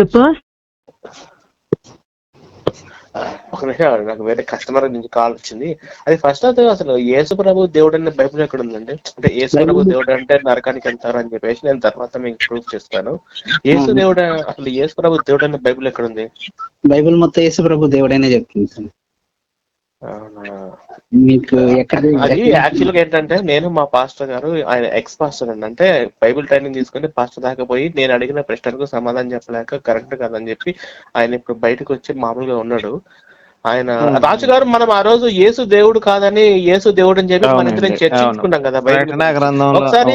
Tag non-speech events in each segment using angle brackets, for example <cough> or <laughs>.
Person ఒక నిమిషం నాకు వేరే కస్టమర్ నుంచి కాల్ వచ్చింది. అది ఫస్ట్ అయితే అసలు యేసు ప్రభు దేవుడు అనే బైబిల్ ఎక్కడ ఉందండి? అంటే యేసు ప్రభు దేవుడు అంటే నరకానికి వెళ్తారు అని చెప్పేసి నేను తర్వాత మీకు ప్రూఫ్ చేస్తాను. యేసు దేవుడు అసలు యేసు ప్రభు దేవుడు అనే బైబిల్ ఎక్కడ ఉంది? బైబిల్ మొత్తం యేసు ప్రభు దేవుడైనా చెప్తుంది మీకు ఎక్కడ అది యాక్చువల్గా ఏంటంటే నేను మా పాస్టర్ గారు ఆయన ఎక్స్ పాస్టర్ అండి. అంటే బైబిల్ ట్రైనింగ్ తీసుకొని పాస్టర్ దాకా పోయి నేను అడిగిన ప్రశ్నలకు సమాధానం చెప్పలేక కరెక్ట్ కాదని చెప్పి ఆయన ఇప్పుడు బయటకు వచ్చి మామూలుగా ఉన్నాడు. ఆయన రాజు గారు మనం ఆ రోజు యేసు దేవుడు కాదని యేసు దేవుడు అని చెప్పి మన ఇద్దరం చర్చించుకున్నాం కదా గ్రంథంలో. ఒకసారి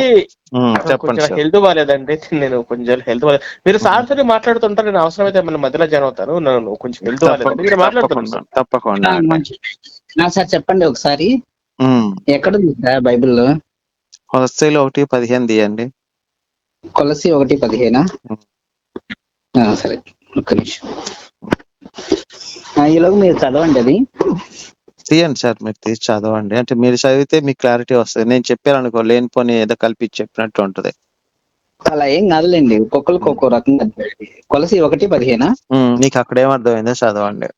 కొంచెం సార్ హెల్త్ బాగాలేదండి నేను కొంచెం హెల్త్ బాగాలేదు మీరు సార్ మాట్లాడుతుంటారు నేను అవసరమైతే మన మధ్యలో జాయిన్ అవుతాను. నన్ను కొంచెం హెల్త్ బాగాలేదండి మీరు మాట్లాడుతున్నాను తప్పకుండా సార్ చెప్పండి ఒకసారి. ఉమ్, ఎక్కడ ఉంది సార్ బైబిల్లో? కొలస్సీలు ఒకటి పదిహేను తీయండి. కొలసి ఒకటి పదిహేనా? సరే. ఒక్క నిమిషం. ఈలోగా మీరు చదవండి అది. తీయండి సార్ మీరు తీసి చదవండి. అంటే మీరు చదివితే మీకు క్లారిటీ వస్తుంది. నేను చెప్పాను అనుకో లేనిపోని ఏదో కలిపి చెప్పినట్టు ఉంటది. అలా ఏం కాదులేండి. ఒక్కొక్కరికి ఒక్కో రకంగా కొలసి ఒకటి పదిహేనా? నీకు అక్కడ ఏమర్థమైందో చదవండి.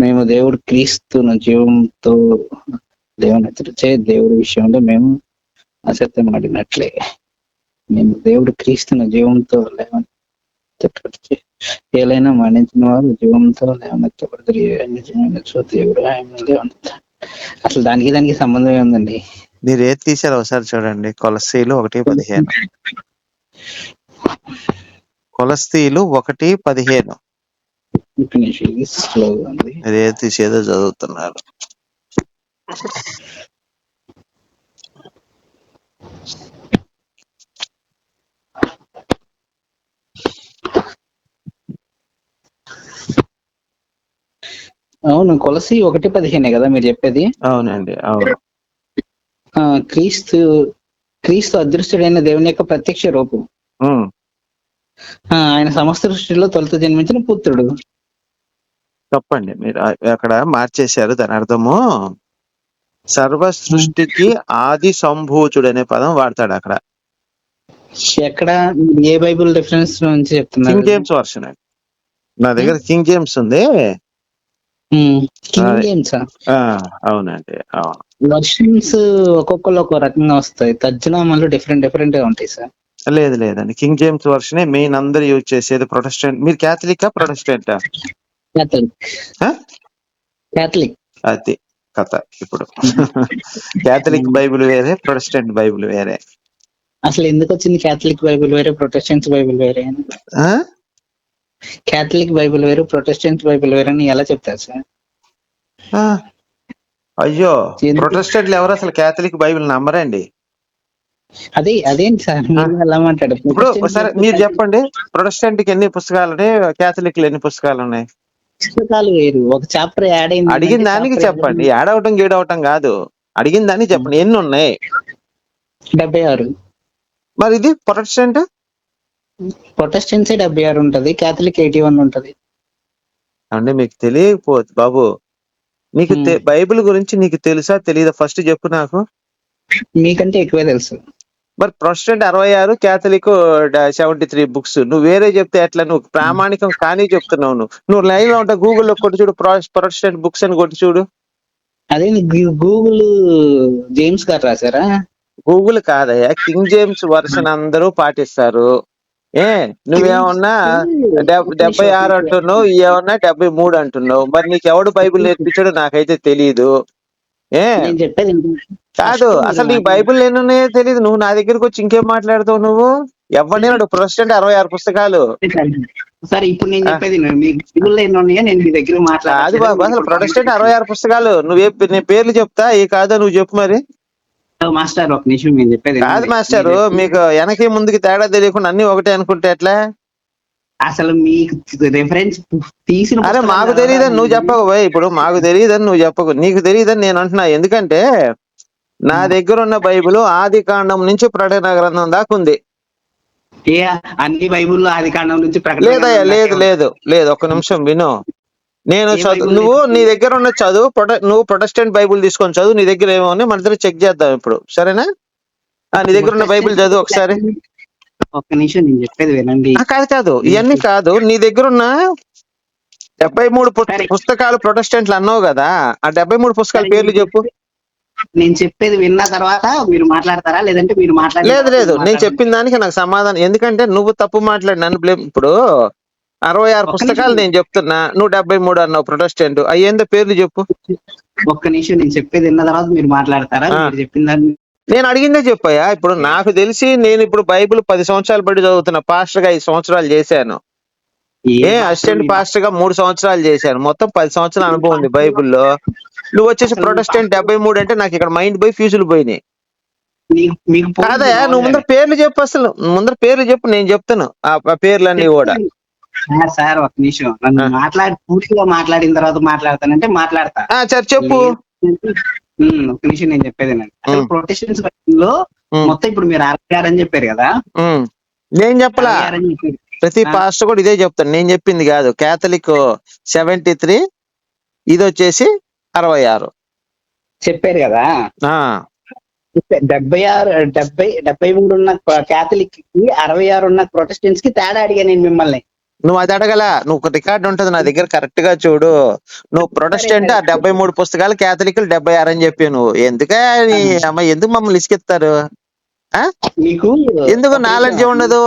మేము దేవుడు క్రీస్తును జీవంతో దేవుని చే దేవుడి విషయంలో మేము అసత్యం ఆడినట్లే మేము దేవుడు క్రీస్తును జీవంతో లేవని ఏలైనా మరణించిన వారు జీవంతో లేవనెత్తబడతారు జీవనెత్తు దేవుడు ఆయన లేవనెత్త అసలు దానికి దానికి సంబంధం ఏముందండి మీరు ఏది తీసారో ఒకసారి చూడండి. కొలస్సీలు ఒకటి పదిహేను. కొలస్తీలు ఒకటి పదిహేను. మీరు ఏది తీసేదో చదువుతున్నారు. అవును కొలసి ఒకటి పదిహేనే కదా మీరు చెప్పేది? అవునండి అవును. ఆ క్రీస్తు క్రీస్తు అదృశ్యుడైన దేవుని యొక్క ప్రత్యక్ష రూపం. ఆయన సమస్త సృష్టిలో తొలుత జన్మించిన పుత్రుడు. తప్పండి మీరు అక్కడ మార్చేశారు దాని అర్థము. సర్వ సృష్టికి ఆది సంభూతుడు అనే పదం వాడతాడు అక్కడ. ఎక్కడ? ఏ బైబిల్ రిఫరెన్స్ నుంచి చెప్తున్నారు? కింగ్ జేమ్స్ వర్షన్ నా దగ్గర కింగ్ జేమ్స్ ఉంది. అవునండి అవును. వర్షన్స్ ఒక్కొక్కరు ఒక్కో రకంగా వస్తాయి. తర్జునామాలు డిఫరెంట్ డిఫరెంట్గా ఉంటాయి సార్. లేదు లేదండి. కింగ్ జేమ్స్ వర్షనే మెయిన్ అందరు యూజ్ చేసేది ప్రొటెస్టెంట్ మీరు క్యాథలికా ప్రొటెస్టెంట్ క్యాథలిక్ క్యాథలిక్ అది కథ ఇప్పుడు. <laughs> క్యాథలిక్ బైబిల్ వేరే ప్రొటెస్టెంట్ బైబిల్ వేరే. అసలు ఎందుకు వచ్చింది క్యాథలిక్ బైబిల్ వేరే ప్రొటెస్టెంట్స్ బైబిల్ వేరే క్యాథలిక్ బైబిల్ వేరు ప్రొటెస్టెంట్స్ బైబిల్ వేరే అని ఎలా చెప్తారు సార్? ఆ. అయ్యో? ప్రొటెస్టెంట్లు ఎవరు అసలు క్యాథలిక్ బైబిల్ నమ్మరండి అదే అదేంటి సార్? ఎలా మాట్లాడారు? ఇప్పుడు ఒకసారి మీరు చెప్పండి ప్రొటెస్టెంట్కి ఎన్ని పుస్తకాలు ఉన్నాయి క్యాథలిక్ ఎన్ని పుస్తకాలు ఉన్నాయి? పుస్తకాలు వేరు ఒక చాప్టర్ యాడ్ అయింది అడిగిన దానికి చెప్పండి ఏడవటం గీడవటం కాదు అడిగిన దానికి చెప్పండి ఎన్ని ఉన్నాయి? డెబ్బై ఆరు. మరి ఇది ప్రొటెస్టెంట్ ప్రొటెస్టెన్సీ డెబ్బై ఆరు ఉంటది క్యాథలిక్ ఎయిటీ వన్ ఉంటది. అంటే మీకు తెలియకపోతే బాబు నీకు Hmm. తె- బైబిల్ గురించి నీకు తెలుసా తెలియదా ఫస్ట్ చెప్పు నాకు. మీకంటే ఎక్కువే తెలుసు. మరి ప్రొటెస్టెంట్ అరవై ఆరు క్యాథలిక్ సెవెంటీ త్రీ బుక్స్ నువ్వు వేరే చెప్తే ఎట్లా? నువ్వు ప్రామాణికం కానీ చెప్తున్నావు నువ్వు. నువ్వు లైవ్లో ఉంటా గూగుల్లో కొట్టి చూడు ప్రొటెస్టెంట్ బుక్స్ అని కొట్టి చూడు. అదే గూగుల్ జేమ్స్ గారు రాశారా? గూగుల్ కాదయ్యా కింగ్ జేమ్స్ వర్షన్ అందరూ పాటిస్తారు. ఏ నువ్వేమన్నా డెబ్- డెబ్బై ఆరు అంటున్నావు ఏమన్నా డెబ్బై మూడు అంటున్నావు. మరి నీకు ఎవడు బైబిల్ నేర్పించాడో నాకైతే తెలియదు ఏ? కాదు అసలు నీ మీరు బైబిల్ ఎన్ని ఉన్నాయో తెలియదు నువ్వు నా దగ్గరకు వచ్చి ఇంకేం మాట్లాడతావు నువ్వు? ఎవరినైనా ప్రొటెస్టెంట్ అరవై ఆరు పుస్తకాలు? సరే ఇప్పుడు నేను చెప్పేది నేను మీ దగ్గర అసలు ప్రొటెస్టెంట్ అరవై ఆరు పుస్తకాలు. నువ్వే నేను పేర్లు చెప్తా ఏ కాదో నువ్వు చెప్పు మరి. మాస్టర్ ఒక నిమిషం నేను చెప్పేది కాదు. మాస్టర్ మీకు వెనక్కి ముందుకి తేడా తెలియకుండా అన్ని ఒకటే అనుకుంటే ఎట్లా? అసలు మీకు రిఫరెన్స్ తీసిన అరే మాకు? తెలియదని నువ్వు చెప్పకు పోయి ఇప్పుడు మాకు తెలియదని నువ్వు చెప్పకు. నీకు తెలియదని నేను అంటున్నా ఎందుకంటే నా దగ్గర ఉన్న బైబిల్ ఆది కాండం నుంచి ప్రకటన గ్రంథం దాకా ఉంది. అన్ని బైబుల్లో ఆది కాండం నుంచి ప్రకటన లేదయ్యా లేదు లేదు లేదు ఒక్క నిమిషం విను. నేను చదువు నువ్వు నీ దగ్గర ఉన్న చదువు నువ్వు ప్రొటెస్టెంట్ బైబిల్ తీసుకొని చదువు నీ దగ్గర ఏమో మన దగ్గర చెక్ చేద్దాం ఇప్పుడు. సరేనా? నీ దగ్గర ఉన్న బైబిల్ చదువు ఒకసారి. ఒక్క నిమిషం నేను చెప్పేది వినండి. కాదు కాదు. ఇవన్నీ కాదు. నీ దగ్గర ఉన్న డెబ్బై మూడు. పుస్తకాలు ప్రొటెస్టెంట్లు అన్నావు కదా ఆ డెబ్బై మూడు పుస్తకాల పేర్లు చెప్పు. నేను చెప్పేది విన్న తర్వాత మీరు మాట్లాడతారా? లేదంటే మీరు మాట్లాడే లేదు లేదు. నేను చెప్పిన దానికి నాకు సమాధానం. ఎందుకంటే నువ్వు తప్పు మాట్లాడి నన్ను బ్లేమ్ ఇప్పుడు అరవై ఆరు పుస్తకాలు. నేను చెప్తున్నా. నువ్వు డెబ్బై మూడు అన్నావు ప్రొటెస్టెంట్. అయ్యేందో పేర్లు చెప్పు. ఒక్క నిమిషం నేను చెప్పేది విన్న తర్వాత మీరు మాట్లాడతారా? చెప్పిన దాన్ని నేను అడిగిందే చెప్పాయా? ఇప్పుడు నాకు తెలిసి నేను ఇప్పుడు బైబిల్ పది సంవత్సరాలు బట్టి చదువుతున్నా పాస్టర్గా ఐదు సంవత్సరాలు చేశాను. ఏ అసిస్టెంట్ పాస్టర్? గా మూడు సంవత్సరాలు చేశాను. మొత్తం పది సంవత్సరాల అనుభవం ఉంది బైబిల్లో. నువ్వు వచ్చేసి ప్రొటెస్టెంట్ డెబ్బై మూడు అంటే నాకు ఇక్కడ మైండ్ పోయి ఫ్యూజులు పోయినాయి. కాదయా నువ్వు ముందర పేర్లు చెప్పు అసలు. ముందర పేర్లు చెప్పు నేను చెప్తాను. ఆ పేర్లన్నీ కూడా. సార్ ఒక నిమిషం. నన్ను. మాట్లాడి పూర్తిగా మాట్లాడిన తర్వాత మాట్లాడతానంటే మాట్లాడతా. సరే చెప్పు. ఒక నిమిషం నేను చెప్పేది ఉమ్. ప్రొటెక్షన్స్లో మొత్తం ఇప్పుడు మీరు అరవై ఆరు అని చెప్పారు కదా. నేను చెప్పలా. ప్రతి. పాస్టర్ కూడా ఇదే చెప్తాను నేను చెప్పింది కాదు. కేథలిక్ సెవెంటీ త్రీ ఇది వచ్చేసి అరవై ఆరు. చెప్పారు కదా? డెబ్బై ఆరు డెబ్బై డెబ్బై మూడు ఉన్న కేథలిక్కి అరవై ఆరు ఉన్న ప్రొటెస్టెంట్స్కి తేడా అడిగా నేను మిమ్మల్ని. నువ్వు అది అడగల. నువ్వు ఒక రికార్డు ఉంటది నా దగ్గర కరెక్ట్గా చూడు. నువ్వు ప్రొటెస్టెంట్ ఆ డెబ్బై మూడు పుస్తకాలు కేథలిక్లు డెబ్బై ఆరు అని చెప్పి నువ్వు. ఎందుకే నీ అమ్మ ఎందుకు మమ్మల్ని ఇసుకెత్తారు? మీకు ఎందుకు నాలెడ్జ్ ఉండదు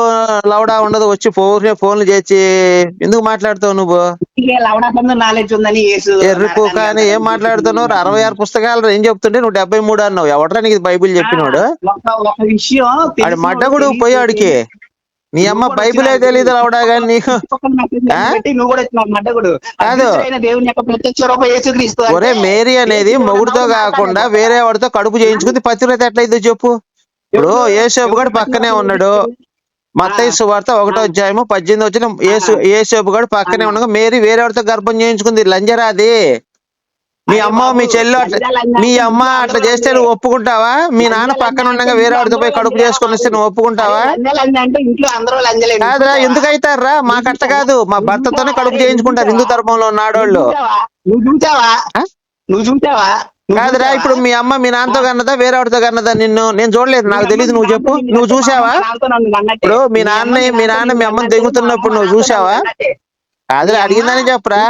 లౌడా ఉండదు వచ్చి ఫోన్ ఫోన్లు చేసి ఎందుకు మాట్లాడుతావు నువ్వు? లవడాపంలో నాలెడ్జ్ ఉందని యేసు కానీ ఏం మాట్లాడుతున్నావు? అరవై ఆరు పుస్తకాలు ఏం చెప్తుంటే నువ్వు డెబ్బై మూడు అన్నావు. ఎవడరా నీకు బైబిల్ చెప్పినోడు? ఒక ఒక విషయం ఆడి తెలిసిన మడ్డగుడు తెలియదు. పోయాడికి నీ అమ్మ బైబిలే. తెలియదు లౌడా కానీ నీకు నువ్వు కూడా ఒరే మేరీ అనేది మొగుడుతో కాకుండా. వేరే వాడితో కడుపు చేయించుకుంది. పతివ్రత ఎట్లయితే చెప్పు. ఇప్పుడు ఏసేపు కూడా ఎవరు పక్కనే ఉన్నాడు. మత్తయి ఆ. సువార్త ఒకటో. అధ్యాయము పద్దెనిమిది వచ్చిన ఏసు ఏసేపు కూడా పక్కనే. ఉండగా మేరీ వేరే వాడితో గర్భం చేయించుకుంది. లంజరాది. మీ అమ్మ మీ చెల్లి మీ అమ్మ అట్లా చేస్తే. నువ్వు ఒప్పుకుంటావా? మీ నాన్న పక్కన ఉండగా వేరే వాడితో పోయి కడుపు చేసుకొని వస్తే. నువ్వు ఒప్పుకుంటావా? కాదురా ఎందుకు అవుతారా మాకు అట్ట కాదు. మా భర్తతోనే కడుపు చేయించుకుంటారు హిందూ ధర్మంలో ఉన్నాడోళ్ళు. నువ్వు చూసావా? నువ్వు చూసావా? కాదురా? ఇప్పుడు మీ అమ్మ మీ నాన్నతో కన్నదా వేరే వాడితో కన్నదా? నిన్ను నేను చూడలేదు. నాకు తెలియదు నువ్వు చెప్పు. నువ్వు చూసావా? ఇప్పుడు మీ నాన్న మీ నాన్న మీ అమ్మని దిగుతున్నప్పుడు నువ్వు చూసావా? కాదురా అడిగిందని చెప్పరా.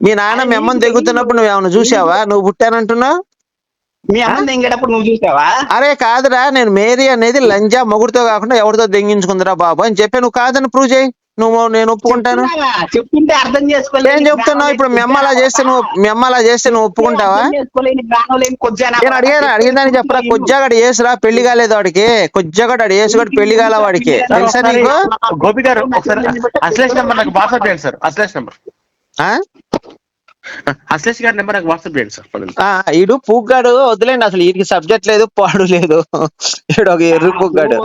మీ నాన్న మీ అమ్మని దిగుతున్నప్పుడు నువ్వు ఏమైనా చూసావా? నువ్వు పుట్టానంటున్నావు మీ అమ్మ దింగేటప్పుడు నువ్వు చూసావా? అరే కాదురా నేను మేరీ అనేది లంజా మొగుడుతో కాకుండా ఎవరితో దెంగించుకుందిరా బాబు అని చెప్పి నువ్వు కాదని ప్రూవ్ చేయి. నువ్వు నేను ఒప్పుకుంటాను. చెప్తున్నావా? చెప్తుంటే అర్థం చేసుకోలేదు. ఏం చెప్తున్నావు? ఇప్పుడు మీ అమ్మ అలా చేస్తే నువ్వు మీ అమ్మ అలా చేస్తే నువ్వు ఒప్పుకుంటావా? నేను అడిగాను అడిగిందని చెప్పరా? కొజ్జాగడు ఏసురా పెళ్ళి కాలేదు వాడికి. కొజ్జాగడు ఆడు ఏసుగడు పెళ్ళి కాల వాడికి. తెలుసా నీకు? గోపి గారు అశ్లేష్ నెంబర్ నాకు చేయండి సార్. అశ్లేష్ నెంబర్? అశ్లేష్ గారి నెంబర్ నాకు వాట్సాప్ చేయండి సార్ ఈడు పూగ్గాడు వదిలేండి అసలు వీడికి సబ్జెక్ట్ లేదు పాడు లేదు. ఈడు ఒక ఎర్రి పూగ్గాడు.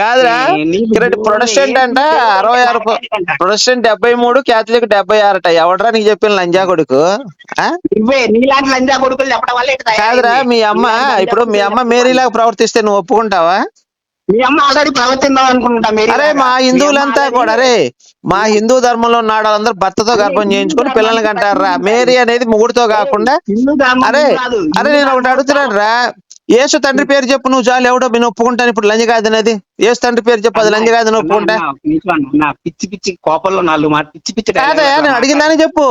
కాదురా ఇక్కడ ప్రొటెస్టెంట్ అంట అరవై ఆరు పు- ప్రొటెస్టెంట్ డెబ్బై మూడు క్యాథలిక్ డెబ్బై ఆరట. ఎవడరా నీకు చెప్పిన లంజా కొడుకు? కాదురా. మీ అమ్మ ఇప్పుడు మీ అమ్మ మేరీలాగా ప్రవర్తిస్తే నువ్వు ఒప్పుకుంటావా? మీ అమ్మ ఆల్రెడీ ప్రవర్తిందాం అనుకుంటా మీరు? అరే మా హిందువులంతా కూడా అరే మా హిందూ ధర్మంలో ఉన్న వాళ్ళందరూ భర్తతో గర్భం చేయించుకొని పిల్లల్ని కంటారా? మేరీ అనేది ముగుడుతో కాకుండా అరే కాదు. అరే నేను ఒకటి అడుగుతున్నాను రా. యేసు తండ్రి పేరు చెప్పు నువ్వు చాలు ఎవడో నేను ఒప్పుకుంటాను ఇప్పుడు లంజ కాదనేది యేసు తండ్రి పేరు చెప్పు అది లంజ అన్నా, ఒప్పుకుంటా. పిచ్చి పిచ్చి కోపంలో నాలుగు మాట పిచ్చి పిచ్చి dialogue నేను అడిగిందని చెప్పు.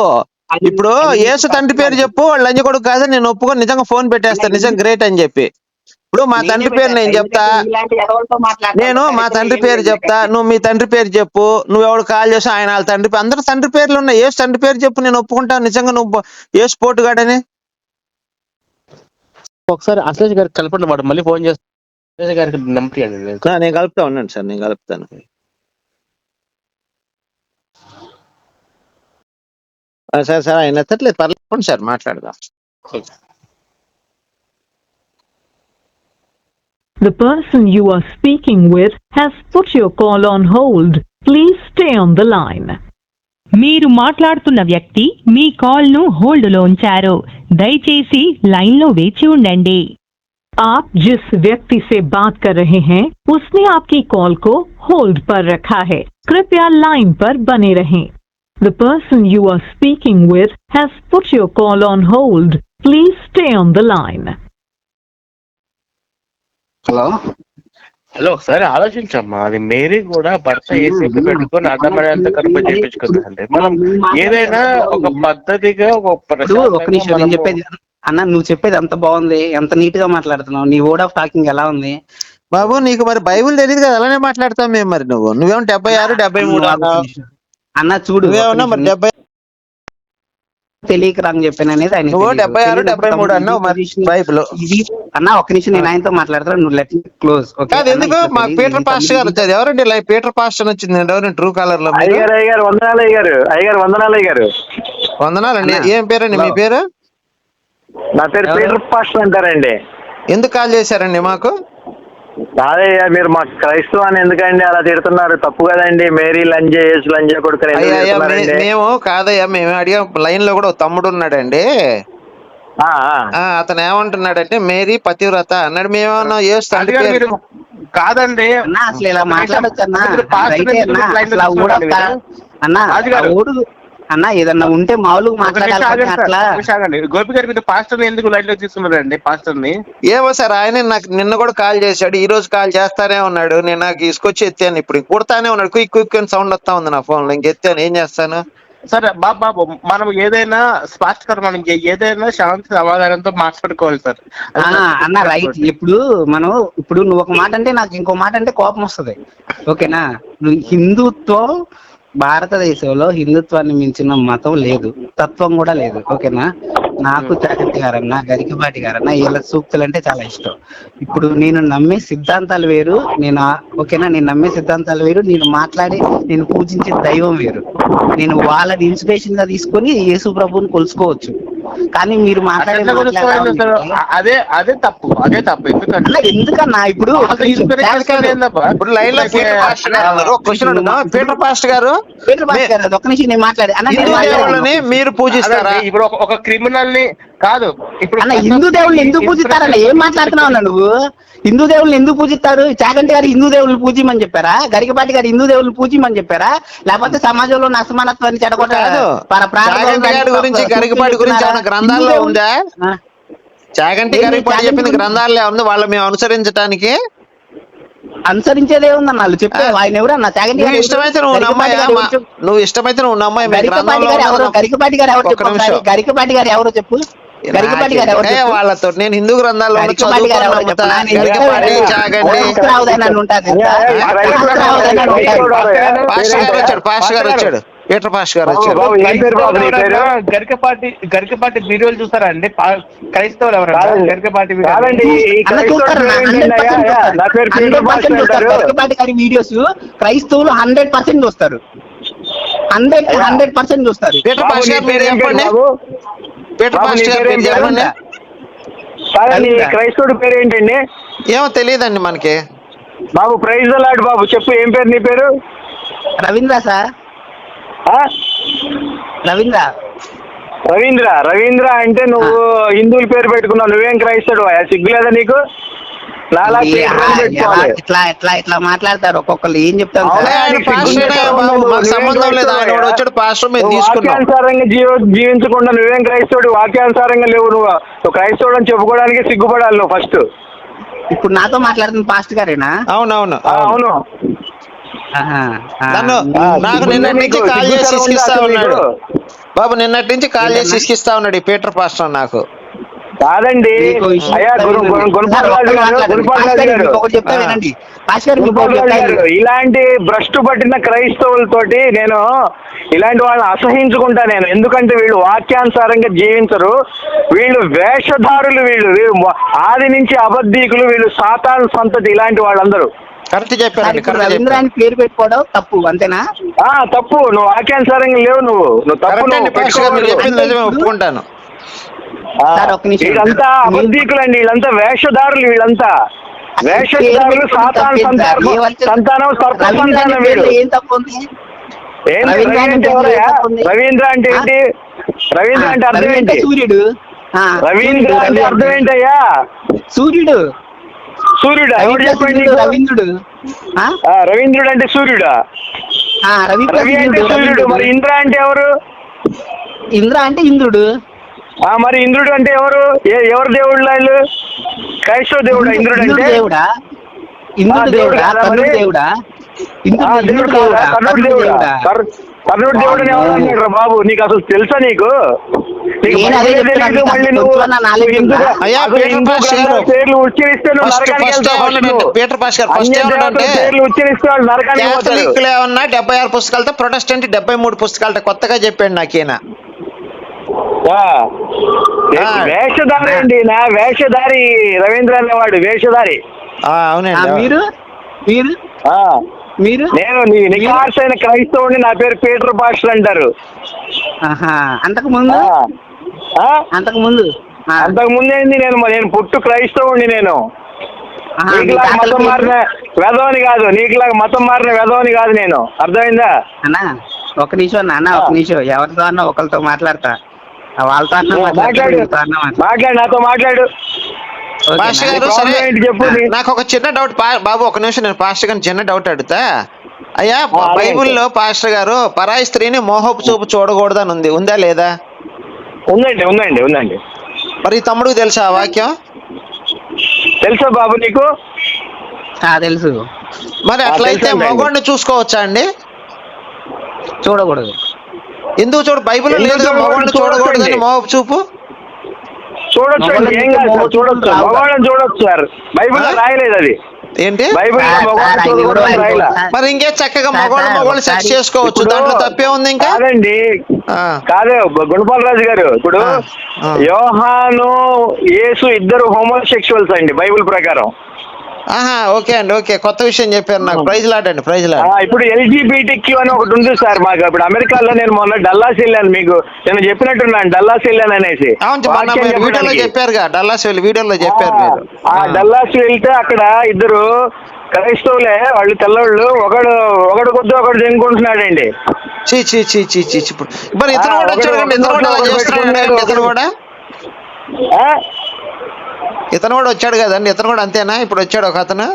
ఇప్పుడు యేసు తండ్రి పేరు చెప్పు లంజ కొడుకు కాదని నేను ఒప్పుకొని నిజంగా ఫోన్ పెట్టేస్తాను నిజం గ్రేట్ అని చెప్పి. ఇప్పుడు మా తండ్రి పేరు నేను. చెప్తా. నేను మా తండ్రి పేరు. చెప్తా. నువ్వు మీ తండ్రి పేరు చెప్పు. నువ్వు ఎవడు కాల్ చేసి ఆయన వాళ్ళ తండ్రి పేరు. అందరు తండ్రి పేర్లు ఉన్నాయి. ఏ తండ్రి పేరు చెప్పు. నేను ఒప్పుకుంటాను. నిజంగా నువ్వు ఏ స్పోర్ట్ గాడని. ఒకసారి అశ్లేష్ గారికి కలపండి వాడు మళ్ళీ ఫోన్ చేస్తాను గారికి నెంబర్ ఇవ్వండి నేను. నేను కలుపుతా. ఉన్నాను సార్. నేను కలుపుతాను. ఆ, సార్ సార్. ఆయన ఎత్తట్లేదు. పర్లేదు సార్. మాట్లాడదాం. The person you are speaking with has put your call on hold. Please stay on the line. మీరు మాట్లాడుతున్న వ్యక్తి మీ కాల్ను హోల్డ్లో ఉంచారు దయచేసి లైన్లో వేచి ఉండండి आप जिस व्यक्ति से बात कर रहे हैं उसने आपकी कॉल को होल्ड पर रखा है कृपया लाइन पर बने रहें। The person you are speaking with has put your call on hold. Please stay on the line. hello? Hello ఒకసారి ఆలోచించమ్మా. అది మేరీ కూడా భర్త ఏసీపీ పెట్టుకొని అడ్డమనేంత కనుక చేయించుకుందండి మనం ఏదైనా ఒక పద్ధతిగా ఒక ఒక నిమిషం నేను చెప్పేది అన్న నువ్వు చెప్పేది ఎంత బాగుంది ఎంత నీట్గా మాట్లాడుతున్నావు నీ వర్డ్ ఆఫ్ టాకింగ్ ఎలా ఉంది? బాబు నీకు మరి బైబుల్ తెలియదు కదా అలానే మాట్లాడతావు మేము మరి నువ్వు. నువ్వేమో డెబ్బై ఆరు డెబ్బై మూడు అన్న చూడు నువ్వేమన్నా మరి డెబ్బై తెలియక రాంగ్ చెప్పాను అనేది ఆయన నువ్వు. డెబ్బై ఆరు డెబ్బై మూడు అన్నావు బైబిల్. ఇది అన్న ఒక నిమిషం నేను ఆయనతో మాట్లాడతాను నువ్వు లెట్ క్లోజ్. కాదు ఎందుకు? మా పీటర్ పాస్టర్ గారు వచ్చారు. ఎవరండి ఇలా పీటర్ పాస్టర్ వచ్చింది? ఎవరు ట్రూ కాలర్లో? మీరు? అయ్యగారు అయ్యగారు వందనాలు అయ్యగారు. అయ్యగారు వందనాలు అయ్యగారు. వందనాలండి. ఏం పేరండి? మీ పేరు? నా పేరు? పీటర్ పాస్టర్ అంటారండి. ఎందుకు కాల్ చేశారండి మాకు? కాదయ్యా మీరు మా క్రైస్తవాన్ని ఎందుకండి అలా తిడుతున్నారు? తప్పు కదండి. మేరీ లంజే యేసు లంజే కొడుకుని? మేము కాదయ్యా మేము అడిగాం. లైన్లో కూడా ఒక తమ్ముడు ఉన్నాడండి. ఆ, ఆ. ఆ అతను ఏమంటున్నాడంటే మేరీ పతివ్రత అన్నాడు. మేమేమన్నా చేస్తాం కాదండి. అన్న అసలు ఇలా మాట్లాడొచ్చు అన్న అన్న అన్న ఏదన్నా ఉంటే మామూలుగా మాట్లాడాలి. గోపి గారు మీరు పాస్టర్ ఎందుకు లైన్లో తీసుకున్నారండి? పాస్టర్ని ఏమో సార్ ఆయన నాకు నిన్న కూడా కాల్ చేశాడు ఈ రోజు కాల్ చేస్తానే ఉన్నాడు నేను నాకు తీసుకొచ్చి ఎత్తాను ఇప్పుడు కుడతానే ఉన్నాడు క్విక్ క్విక్ అని సౌండ్ వస్తా ఉంది నా ఫోన్లో ఇంకెత్తాను ఏం చేస్తాను? సరే బాబు బాబు మనం ఏదైనా స్పష్టంగా మనం ఏదైనా శాంతి సమాధానంతో మాట్లాడుకోవాలి సార్. ఆ, అన్న రైట్. ఇప్పుడు మనం ఇప్పుడు నువ్వు ఒక మాట అంటే నాకు ఇంకో మాట అంటే కోపం వస్తుంది. ఓకేనా? నువ్వు హిందుత్వం భారతదేశంలో హిందుత్వాన్ని మించిన మతం లేదు. తత్వం కూడా లేదు. ఓకేనా? నాకు చాకటి గారన్న గరికపాటి గారన్న వీళ్ళ సూక్తులు అంటే చాలా ఇష్టం. ఇప్పుడు నేను నమ్మే సిద్ధాంతాలు వేరు. నేను ఓకేనా? నేను నమ్మే సిద్ధాంతాలు వేరు. నేను మాట్లాడే నేను పూజించే దైవం వేరు. నేను వాళ్ళని ఇన్స్పిరేషన్గా తీసుకొని యేసు ప్రభువుని కొలుసుకోవచ్చు. కానీ మీరు మాట్లాడే అదే అదే తప్పు అదే తప్పు. ఎందుకంటే ఎందుకన్నా? ఇప్పుడు? ఇప్పుడు లైన్లో క్వశ్చన్ పీటర్ పాస్టర్ గారు పీటర్ పాస్టర్ గారు, ఒక్క నిమిషం నేను మాట్లాడే మీరు పూజిస్తారా? ఇప్పుడు ఒక క్రిమినల్ని కాదు. ఇప్పుడు అన్న హిందూ దేవుళ్ళు ఎందుకు పూజిస్తారన్న ఏం మాట్లాడుతున్నావు అన్న నువ్వు? హిందూ దేవుళ్ళు ఎందుకు పూజిస్తారు? చాగంటి గారు హిందూ దేవుళ్ళు పూజిమని చెప్పారా? గరికపాటి గారు హిందూ దేవుళ్ళు పూజిమని చెప్పారా? లేకపోతే సమాజంలో ఉన్న అసమానత్వాన్ని చెడగొట్ట కాదు. పర- ప్రాణ చాగంటి గారి గౌరవాన్ని గురించి, గరికపాటి గురించి గ్రంథాల్లో ఉందా? చాగంటి చెప్పింది గురించి? గ్రంథాల్లో ఉంది వాళ్ళు మేము అనుసరించడానికి అనుసరించేదే ఉందన్న వాళ్ళు చెప్పే ఆ. ఆయన నువ్వు గారు ఇష్టమైతే నువ్వు నమ్మాయా ఎవరు? నువ్వు ఇష్టమైతే నువ్వు నమ్మాయి మీ గరికపాటి గారు ఎవరు. గరికపాటి గారు ఎవరు చెప్పు. గరికపాటి గారు ఎవరు చెప్పు గరికపాటి గారు ఎవరు వాళ్ళతో నేను హిందూ గ్రంథాల్లో గరికపాటి గారు ఎవరో చెప్పనా? పాస్టర్ గారు వచ్చాడు పాస్టర్ గారు వచ్చాడు పాస్టర్ గారు పేరు గరికపాటి గరికపాటి వీడియోలు చూసారా అండి? క్రైస్తవులు ఎవరైనా కాదండి. గరికపాటి చూస్తారు? చూస్తారు. గరికపాటి గారి. వీడియోస్ క్రైస్తవులు హండ్రెడ్ పర్సెంట్ చూస్తారు. హండ్రెడ్. హండ్రెడ్ పర్సెంట్ చూస్తారు. పీటర్ గారు పేరు పేరు చెప్పండి? పీటర్ గారు పేరు? చెప్పండి. క్రైస్తవుడి ఏంటండి? ఏమో తెలియదండి మనకి. బాబు ప్రైజ్ లాడ్ బాబు. చెప్పు ఏం పేరు నీ పేరు? రవీంద్ర సార్? రవీంద్ర. రవీంద్ర రవీంద్ర అంటే నువ్వు హిందువుల పేరు పెట్టుకున్నావు. నువ్వేం క్రైస్తవుడు సిగ్గులేదా నీకు? ఇట్లా ఇట్లా ఇట్లా మాట్లాడతారు. ఒక్కొక్కరు ఏం చెప్తాను సంబంధం లేదు. ఆయన వచ్చాడు పాస్టర్ వాక్యానుసారంగా జీవ జీవించకుండా నువ్వేం క్రైస్తవుడు? వాక్యానుసారంగా లేవు నువ్వు. క్రైస్తవుడు అని చెప్పుకోవడానికి సిగ్గుపడాలి నువ్వు ఫస్ట్ ఇప్పుడు నాతో మాట్లాడుతున్న పాస్ట్ గారేనా? అవునవును అవును. నన్ను ఆ, నాకు నిన్నటి నుంచి కాల్ చేసి ఇస్కిస్తా ఉన్నాడు? బాబు నిన్నటి నుంచి కాల్ చేసి? ఇస్కిస్తా ఉన్నాడు ఈ పీటర్ పాస్టర్ నాకు. కాదండి. ఇలాంటి భ్రష్టు పట్టిన క్రైస్తవులతోటి నేను ఇలాంటి వాళ్ళని అసహించుకుంటా నేను. ఎందుకంటే వీళ్ళు వాక్యానుసారంగా జీవించరు. వీళ్ళు వేషధారులు వీళ్ళు. ఆది నుంచి అబద్ధీకులు వీళ్ళు సాతాన్ సంతతి ఇలాంటి వాళ్ళందరూ. కరెక్ట్ చెప్పారండి ఇప్పుడు కరెక్ట్ రవీంద్ర చెప్పారు. అని పేరు పెట్టుకోవడం తప్పు అంతేనా? ఆ తప్పు. నువ్వు వాక్యానుసారంగా లేవు నువ్వు. నువ్వు తప్పు ఒప్పుకుంటాను. ఆ, సార్, ఒక్క నిమిషం. వీళ్ళంతా మీరు- అబద్ధీకులు అండి వీళ్ళంతా వేషధారులు వీళ్ళంతా. వేషధారులు సాతాన్ సంతానం సంతానం సర్ప సంతానం వీళ్ళు ఏం తప్పు ఉంది? ఏంటి రవీంద్ర రవి అంటే ఏంటి? రవీంద్ర అంటే అర్థం ఏంటి? సూర్యుడు. ఆ, రవీంద్ర అంటే అర్థం ఏంటయ్యా? సూర్యుడు. సూర్యుడా? రవీంద్రుడు. రవీంద్రుడు అంటే సూర్యుడా? రవి అంటే సూర్యుడు మరి. ఇంద్ర అంటే ఎవరు? ఇంద్ర అంటే ఇంద్రుడు. ఆ మరి ఇంద్రుడు అంటే ఎవరు? ఎవరు దేవుడు వాళ్ళు? క్రైస్తవ దేవుడు ఇంద్రుడు అంటే? దేవుడా? ఇంద్రుడు దేవుడు దేవుడా? కర్ణుడు? దేవుడా? బాబు? నీకు అసలు తెలుసా నీకు. పేర్లు ఉచ్చరిస్తే. పీటర్ పాస్ గారు ఫస్ట్ క్యాథలిక్లు ఏమన్నా డెబ్బై ఆరు పుస్తకాలతో ప్రొటెస్టెంట్ డెబ్బై మూడు పుస్తకాలతో కొత్తగా చెప్పాడు నాకేనా. వేషధారి అండి నా వేషధారి రవీంద్ర అనేవాడు వేషధారి అవునండి మీరు? మీరు? ఆ. మీరు? నేను నీ నిఖార్సైన క్రైస్తవుని నా పేరు పీటర్ పాస్టర్ అంటారు. అంతకు ముందు? అంతకు ముందు? అంతకు ముందేంది నేను నేను పుట్టు క్రైస్తవుని నేను. నీకులాగా మతం? మారిన వెధవని కాదు నీకులాగా మతం మారిన వెధవని కాదు నేను. అర్థమైందా? అన్నా ఒక నిమిషం నాన్న ఒక. నిమిషం. ఎవరితో అన్నా ఒకరితో మాట్లాడతా. వాళ్ళతో అన్నా మాట్లాడతా మాట్లాడు నాతో మాట్లాడు? పాస్టర్ గారు సరే. నాకు ఒక చిన్న డౌట్ బాబు ఒక నిమిషం నేను పాస్టర్ గారిని చిన్న డౌట్ అడుగుతా. అయ్యా. బైబిల్లో పాస్టర్ గారు పరాయి స్త్రీని మోహపు చూపు చూడకూడదని ఉంది. ఉందా లేదా? ఉందండి ఉందండి ఉందండి. మరి ఈ తమ్ముడికి తెలుసా ఆ వాక్యం? తెలుసా బాబు నీకు? ఆ, తెలుసు. మరి అట్లయితే. మగవాడిని చూసుకోవచ్చా అండి? చూడకూడదు. ఎందుకు చూడ? బైబిల్ లేదు చూడకూడదు? మగవాడిని. మోహపు చూపు. చూడొచ్చు ఏం కాదు సార్ చూడొచ్చు. మగవాళ్ళని చూడొచ్చు సార్. బైబిల్? రాయలేదు అది. ఏంటి? బైబిల్ రాయలా. మరి ఇంకే చక్కగా సార్, మగవాళ్ళు సార్, మగవాళ్ళు సెక్స్ ఒకసారి- చేసుకోవచ్చు. ఇప్పుడు దాంట్లో తప్పే ఉంది ఇంకా? కాదండి. ఆ. కాదే గుణపాలరాజు గారు ఇప్పుడు ఆ, ఆ. యోహాను యేసు ఇద్దరు హోమోసెక్షువల్స్ అండి బైబిల్ ప్రకారం. ఆహా ఓకే అండి ఓకే. కొత్త విషయం చెప్పారు నాకు. ప్రైజ్ లాడండి ప్రైజ్ లాడ్ ఇప్పుడు ఎల్జీబీటీ క్యూ అని ఒకటి ఉంది సార్ మాకు. ఇప్పుడు అమెరికాలో నేను మొన్న డల్లాస్ వెళ్ళాను మీకు. నేను చెప్పినట్టున్నాను డల్లాస్ వెళ్ళాను అనేసి. వీడియోలో. చెప్పారుగా డల్లాస్ వెళ్ళి వీడియోలో చెప్పారు ఆ, మీరు. ఆ ఆ. డల్లాస్ వెళ్తే అక్కడ ఇద్దరు క్రైస్తవులే వాళ్ళు తెల్లవాళ్ళు ఒకడు ఒకడు కొద్ది ఒకడు తినుకుంటున్నాడండి చీ చీ చీ చీ చీ చీ. ఇప్పుడు. మరి ఇతను కూడా కండి ఇతను కూడా ఇతను కూడా? ఇతను కూడా వచ్చాడు కదండి ఇతను కూడా అంతేనా? ఇప్పుడు వచ్చాడు ఒక అతను?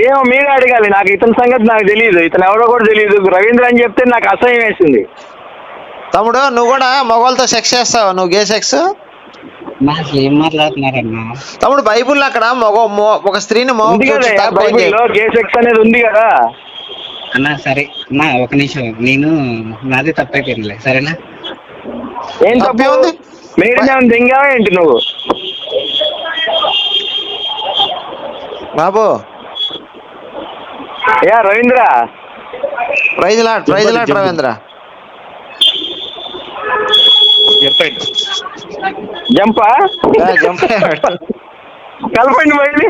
ఏమో మీరే అడగాలి నాకు ఇతని సంగతి నాకు తెలియదు ఇతను ఎవరో కూడా తెలియదు రవీంద్ర అని చెప్తే నాకు అసహ్యం వేసింది. తమ్ముడు నువ్వు కూడా మగవాళ్ళతో సెక్స్ చేస్తావా? నువ్వు గే సెక్స్ నాకు ఏం మాట్లాడుతున్నారన్నా? తమ్ముడు బైబుల్ అక్కడ మగ ఒక స్త్రీని ఉంది కదా తక్కువ అని బైబిల్లో గే సెక్స్ అనేది ఉంది కదా. అన్నా సరే. అన్నా ఒక నిమిషం. నేను నాది తప్పైపోయిందిలే సరేనా? ఏం తప్పే? తప్పు ఉంది? మేరీ దింగావా ఏంటి నువ్వు? బాబు. Yeah Ravindra. Praise lord praise lord Ravindra. Zampa? Jump కలపండి మళ్ళీ.